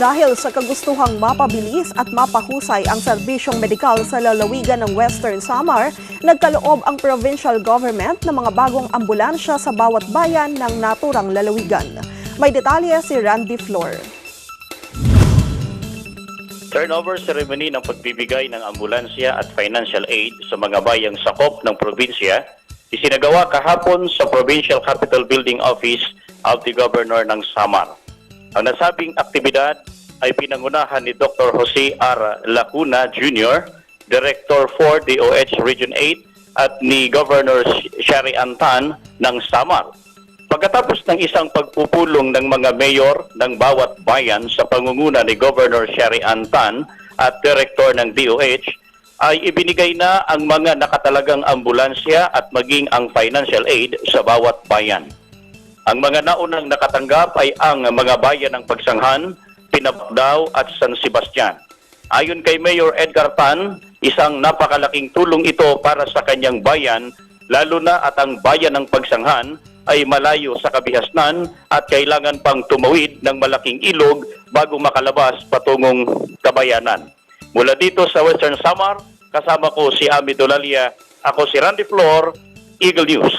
Dahil sa kagustuhang mapabilis at mapahusay ang serbisyong medikal sa lalawigan ng Western Samar, nagkaloob ang provincial government ng mga bagong ambulansya sa bawat bayan ng naturang lalawigan. May detalye si Randy Flor. Turnover ceremony ng pagbibigay ng ambulansya at financial aid sa mga bayang sakop ng probinsya isinagawa kahapon sa Provincial Capital Building Office of the Governor ng Samar. Ang nasabing aktibidad ay pinangunahan ni Dr. Jose R. Lacuna Jr., Director for DOH Region 8 at ni Governor Shari Antan ng Samar. Pagkatapos ng isang pagpupulong ng mga mayor ng bawat bayan sa pangunguna ni Governor Shari Antan at Director ng DOH, ay ibinigay na ang mga nakatalagang ambulansya at maging ang financial aid sa bawat bayan. Ang mga naunang nakatanggap ay ang mga bayan ng Pagsanghan, Pinabdaw at San Sebastian. Ayon kay Mayor Edgar Tan, isang napakalaking tulong ito para sa kanyang bayan, lalo na at ang bayan ng Pagsanghan ay malayo sa kabihasnan at kailangan pang tumawid ng malaking ilog bago makalabas patungong kabayanan. Mula dito sa Western Samar, kasama ko si Ami Dolalia, ako si Randy Flor, Eagle News.